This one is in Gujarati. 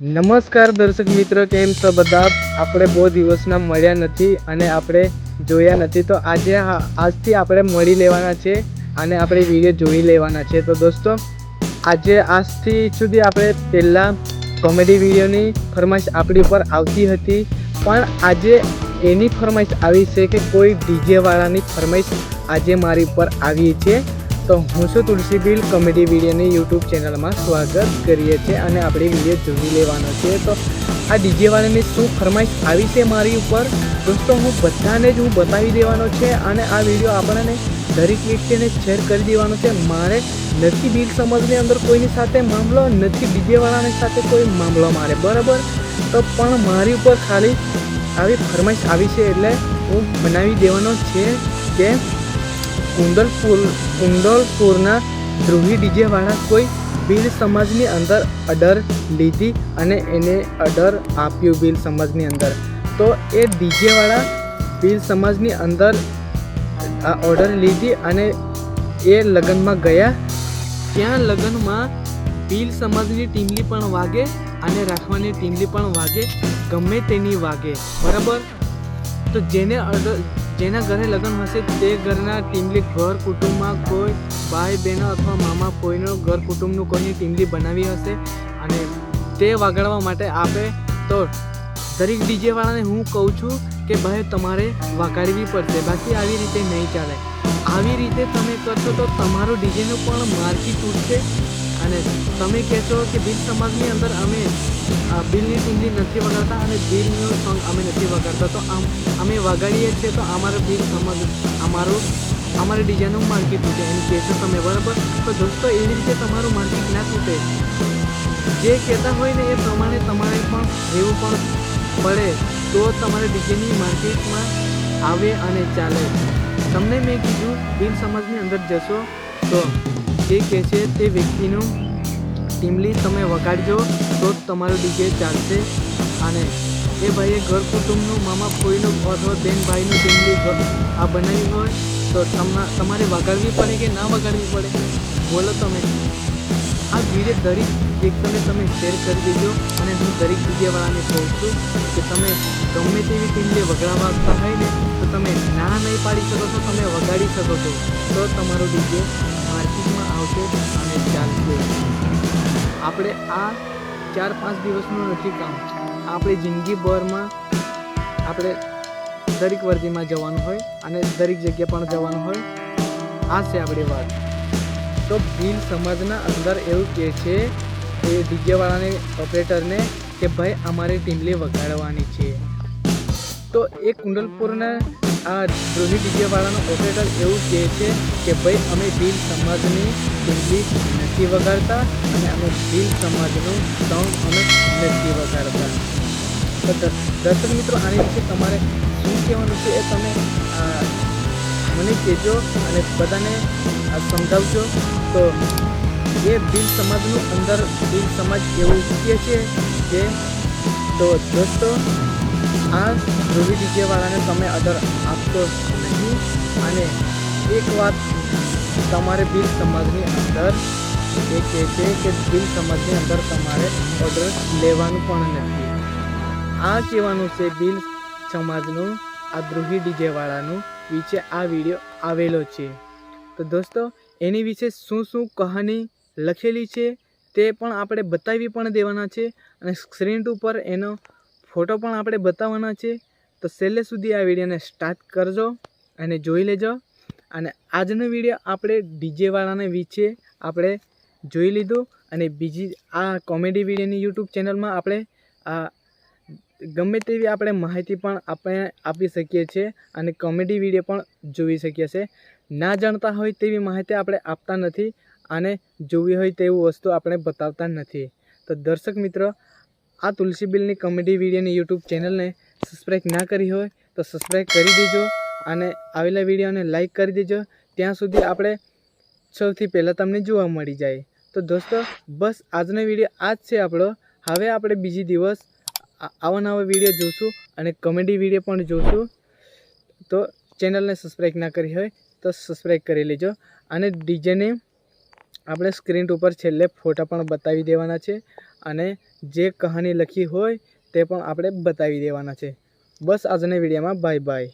નમસ્કાર દર્શક મિત્રો, કેમ છો બધા? આપણે બહુ દિવસના મળ્યા નથી અને આપણે જોયા નથી. તો આજે આજથી આપણે મળી લેવાના છે અને આપણે વીડિયો જોઈ લેવાના છે. તો દોસ્તો, આજે આજથી સુધી આપણે પહેલાં કોમેડી વિડીયોની ફરમાઈશ આપણી ઉપર આવતી હતી. પણ આજે એની ફરમાઈશ આવી છે કે કોઈ ડીજેવાળાની ફરમાઈશ આજે મારી ઉપર આવી છે. તો હું છું તુલસી બિલ કોમેડી વિડીયોની યુટ્યુબ ચેનલમાં સ્વાગત કરીએ છીએ અને આપણે વીડિયો જોઈ લેવાનો છે. તો આ ડીજેવાળાની શું ફરમાઈશ આવી છે મારી ઉપર? દોસ્તો, હું બધાને જ હું બતાવી દેવાનો છે અને આ વીડિયો આપણને દરેક વ્યક્તિને શેર કરી દેવાનો છે. મારે નથી બિલ સમજની અંદર કોઈની સાથે મામલો, નથી ડીજેવાળાની સાથે કોઈ મામલો મારે, બરાબર? તો પણ મારી ઉપર ખાલી આવી ફરમાઈશ આવી છે એટલે હું બનાવી દેવાનો છે કે કુંડલપુર કુંડલપુરના ધ્રુવી ડીજેવાળા કોઈ ભીલ સમાજની અંદર અડર લીધી અને એને અડર આપ્યું ભીલ સમાજની અંદર. તો એ ડીજેવાળા ભીલ સમાજની અંદર આ ઓર્ડર લીધી અને એ લગ્નમાં ગયા. ત્યાં લગ્નમાં ભીલ સમાજની ટીમલી પણ વાગે અને રાખવાની ટીમલી પણ વાગે, ગમે તેની વાગે. બરાબર? તો જેને અડર જેના ઘરે લગ્ન હશે તે ઘરના ટીમલી ઘર કુટુંબમાં કોઈ ભાઈ બહેનો અથવા મામા કોઈનો ઘર કુટુંબનું કોઈની ટીમલી બનાવી હશે અને તે વગાડવા માટે આપે તો દરેક ડીજેવાળાને હું કહું છું કે ભાઈ તમારે વગાડવી પડશે. બાકી આવી રીતે નહીં ચાલે. આવી રીતે તમે કરશો તો તમારું ડીજેનું પણ માર્કી તૂટશે. અને તમે કહેશો કે બિલ સમાજની અંદર અમે બિલની ટીમલી નથી વગાડતા અને બિલનું સોંગ અમે નથી વગાડતા. તો આમ, અમે વગાડીએ છીએ તો અમારું બિલ સમાજ, અમારું, અમારે ડીજેનું માર્કેટ તૂટે. એમ કહેશો તમે, બરાબર? તો દોસ્તો, એવી રીતે તમારું માર્કેટ ના તૂટે. જે કહેતા હોય ને એ પ્રમાણે તમારે પણ રહેવું પણ પડે. તો તમારે ડીજેની માર્કેટમાં આવે અને ચાલે. તમને મેં કીધું બિલ સમાજની અંદર જશો તો જે કહે છે તે વ્યક્તિનું ટીમલી તમે વગાડજો, તો જ તમારું ડીજે ચાલશે. અને એ ભાઈએ ઘર કુટુંબનું, મામા ફોઈનું અથવા બેન ભાઈનું ટીમલી આ બનાવી હોય, તો તમા તમારે વગાડવી પડે કે ના વગાડવી પડે? બોલો તમે. આ વીડિયો દરેક વ્યક્તિને તમે શેર કરી દેજો અને હું દરેક ડીજેવાળાને કહું છું કે તમે ગમે તેવી ટીમને વગાડવા હોય ને, તો તમે ના નહીં પાડી શકો છો તમે વગાડી શકો છો. તો તમારું ડીજે માર્કેટમાં આવશે અને ચાલશે આપણે આ ચાર પાંચ દિવસનું નથી કામ. આપણી જિંદગીભરમાં આપણે દરેક વર્દીમાં જવાનું હોય અને દરેક જગ્યા પણ જવાનું હોય. આ છે આપણી વાત. તો ભીલ સમાજના અંદર એવું કહે છે એ ડીજેવાળાને, ઓપરેટરને કે ભાઈ અમારે ટીમલી વગાડવાની છે. તો એ કુંડલપુરના આ ધ્રુવી ડીજેવાળાનો ઓપરેટર એવું કહે છે કે ભાઈ, અમે ભીલ સમાજની ટીમલી નથી વગાડતા અને અમે ભીલ સમાજનું સોંગ અમે નથી વગાડતા. તો દર્શ- દર્શક મિત્રો, આની વિશે તમારે શું કહેવાનું છે એ તમે મને કહેજો અને બધાને સમજાવજો. તો એ ભીલ સમાજનું અંદર ભીલ સમાજ એવું કહે છે કે, તો દોસ્તો આ ધ્રુવી ડીજેવાળાને તમે અદર આપશો નહીં. અને એક વાત તમારે બિલ સમાજની અંદર એ કહે છે કે બિલ સમાજની અંદર તમારે ઓર્ડર લેવાનું પણ નથી. આ કહેવાનું છે બિલ સમાજનું, આ દ્રોહી ડીજેવાળાનું વિશે આ વીડિયો આવેલો છે. તો દોસ્તો, એની વિશે શું શું કહાની લખેલી છે તે પણ આપણે બતાવી પણ દેવાના છે અને સ્ક્રીન ઉપર એનો ફોટો પણ આપણે બતાવવાના છે. તો છેલ્લે સુધી આ વિડીયોને સ્ટાર્ટ કરજો અને જોઈ લેજો. અને આજનો વીડિયો આપણે ડીજેવાળાને વિશે આપણે જોઈ લીધું. અને બીજી આ કોમેડી વિડીયોની યુટ્યુબ ચેનલમાં આપણે આ ગમે તેવી આપણે માહિતી પણ આપણે આપી શકીએ છીએ અને કોમેડી વીડિયો પણ જોઈ શકીએ છીએ. ના જાણતા હોય તેવી માહિતી આપણે આપતા નથી અને જોવી હોય તેવું વસ્તુ આપણે બતાવતા નથી. તો દર્શક મિત્રો આ તુલસી બિલની કોમેડી વિડીયોની યુટ્યુબ ચેનલને સબસ્ક્રાઈબ ના કરી હોય તો સબસ્ક્રાઈબ કરી દેજો અને આવેલા વિડીયોને લાઈક કરી દેજો. ત્યાં સુધી આપણે સૌથી પહેલાં તમને જોવા મળી જાય. તો દોસ્તો, બસ આજનો વીડિયો આ જ છે આપણો. હવે આપણે બીજી દિવસ આવા નવા વીડિયો જોઈશું અને કોમેડી વીડિયો પણ જોઈશું તો ચેનલને સબસ્ક્રાઈબ ના કરી હોય તો સબસ્ક્રાઈબ કરી લેજો. અને ડીજેને આપણે સ્ક્રીન ઉપર છેલ્લે ફોટા પણ બતાવી દેવાના છે. અને જે કહાની લખી હોય તે પણ આપણે બતાવી દેવાના છે. બસ આજના વિડીયોમાં બાય બાય.